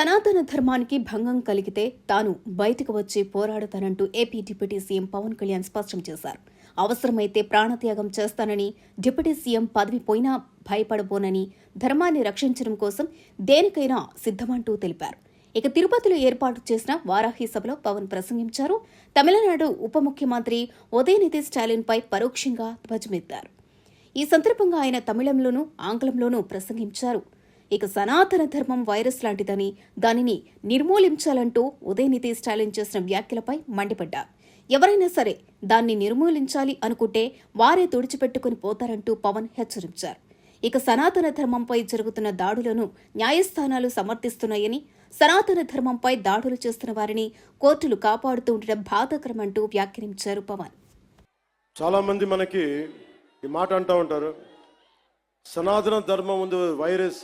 సనాతన ధర్మానికి భంగం కలిగితే తాను బయటకు వచ్చి పోరాడతానంటూ AP deputy CM Pawan Kalyan స్పష్టం చేశారు. అవసరమైతే ప్రాణత్యాగం చేస్తానని డిప్యూటీ సీఎం పదవి పోయినా భయపడబోనని ధర్మాన్ని రక్షించడం కోసం దేనికైనా సిద్ధమంటూ తెలిపారు. ఇక తిరుపతిలో ఏర్పాటు చేసిన వారాహి సభలో పవన్ ప్రసంగించారు. తమిళనాడు ఉప ముఖ్యమంత్రి ఉదయనిధి స్టాలిన్పై పరోక్షంగా ధ్వజమెత్తారు. ఈ సందర్భంగా ఆయన తమిళంలోనూ ఆంగ్లంలోనూ ప్రసంగించారు. ఇక సనాతన ధర్మం వైరస్ లాంటిదని దానిని నిర్మూలించాలంటూ ఉదయనిధి స్టాలిన్ చేసిన వ్యాఖ్యలపై మండిపడ్డారు. ఎవరైనా సరే దాన్ని నిర్మూలించాలి అనుకుంటే వారే తుడిచిపెట్టుకుని పోతారంటూ పవన్ హెచ్చరించారు. ఇక సనాతన ధర్మంపై జరుగుతున్న దాడులను న్యాయస్థానాలు సమర్థిస్తున్నాయని సనాతన ధర్మంపై దాడులు చేస్తున్న వారిని కోర్టులు కాపాడుతూ ఉండడం బాధాకరమంటూ వ్యాఖ్యానించారు పవన్. చాలామంది మనకి ఈ మాట అంటూ ఉంటారు సనాతన ధర్మం ఉంది వైరస్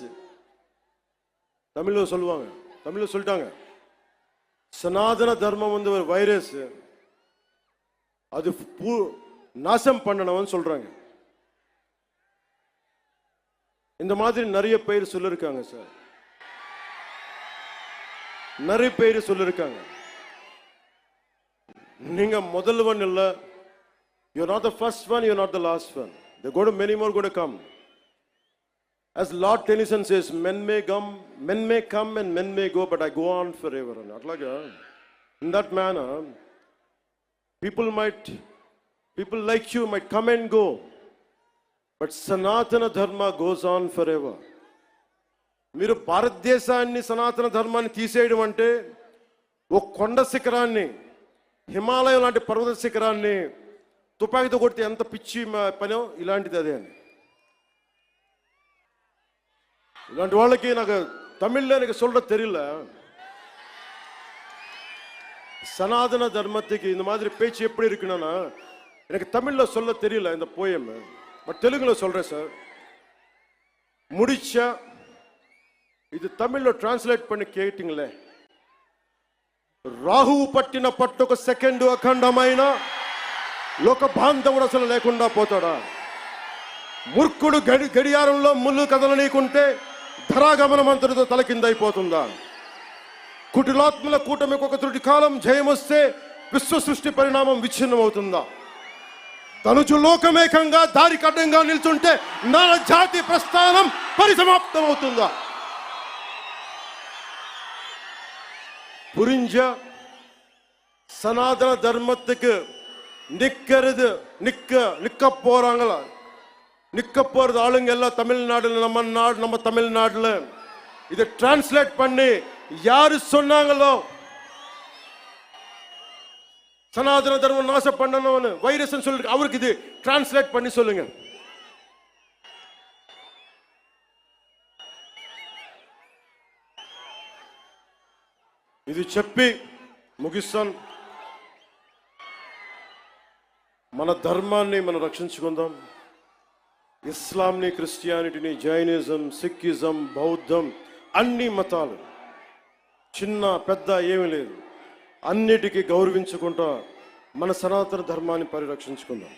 தமிழில் சொல்லுவாங்க. தமிழில் சொல்லிட்டாங்க. சனாதன தர்மம் வந்து ஒரு வைரஸ் அது பூ நாசம் பண்ணனவன் சொல்றாங்க. இந்த மாதிரி நிறைய பேர் சொல்லிருக்காங்க சார் நிறைய பேர் சொல்லிருக்காங்க. நீங்க முதல்வன் இல்லை. You not the first one you not the last one the கோட many more could come as Lord Tennyson says men may come men may come and men may go but I go on forever అని అట్లాగా in that man people might people like you might come and go but Sanatana Dharma goes on for ever మీరు భారతదేశాన్ని సనాతన ధర్మాన్ని తీసేయడం అంటే ఓ కొండ శిఖరాన్ని హిమాలయం లాంటి పర్వత శిఖరాన్ని తుపాకీతో కొట్టి ఎంత పిచ్చి పని? ఇలాంటిది అదే అని இல்லாண்டி వాళ్ళకి నాకు தமிழ்ல எனக்கு சொல்ற தெரியல சனாதன தர்மத்துக்கு இந்த மாதிரி பேச்சு எப்படி இருக்குன்னா எனக்கு தமிழ்ல சொல்ல தெரியல இந்த போயம் பட் தெலுங்குல சொல்றேன் சார் முடிச்சா ఇది తమిళ్లో ట్రాన్స్లేట్ పని కేటింగ్లే రాహువు పట్టిన పట్టొక సెకండ్ అఖండమైన లోక బాంధవుడు అసలు లేకుండా పోతాడా మూర్ఖుడు గడి గడియారంలో ముళ్ళు కదలనీకుంటే ధరాగమనం అంతటితో తల కింద అయిపోతుందా కుటిలాత్మల కూటమికి ఒక త్రుటి కాలం జయమొస్తే విశ్వ సృష్టి పరిణామం విచ్ఛిన్నమవుతుందా తనుచు లోకమేకంగా దారి కడ్డంగా నిల్చుంటే నా జాతి ప్రస్థానం పరిసమాప్తం అవుతుందా புரிஞ்ச சனாதன தர்மத்துக்கு நிக்கிறது நிக்க நிக்க போறாங்களா நிக்க போறது ஆளுங்க எல்லாம் தமிழ்நாடுல நம்ம நாடு நம்ம தமிழ்நாடுல இதை டிரான்ஸ்லேட் பண்ணி யாரு சொன்னாங்களோ சனாதன தர்மம் நாசம் பண்ணணும்னு வைரஸ் சொல்லி அவருக்கு இது டிரான்ஸ்லேட் பண்ணி சொல்லுங்க ఇది చెప్పి ముగిస్తాను మన ధర్మాన్ని మనం రక్షించుకుందాం ఇస్లాంని క్రిస్టియానిటీని జైనిజం సిక్కిజం బౌద్ధం అన్ని మతాలు. చిన్న పెద్ద ఏమీ లేదు. అన్నిటికీ గౌరవించుకుంటా మన సనాతన ధర్మాన్ని పరిరక్షించుకుందాం.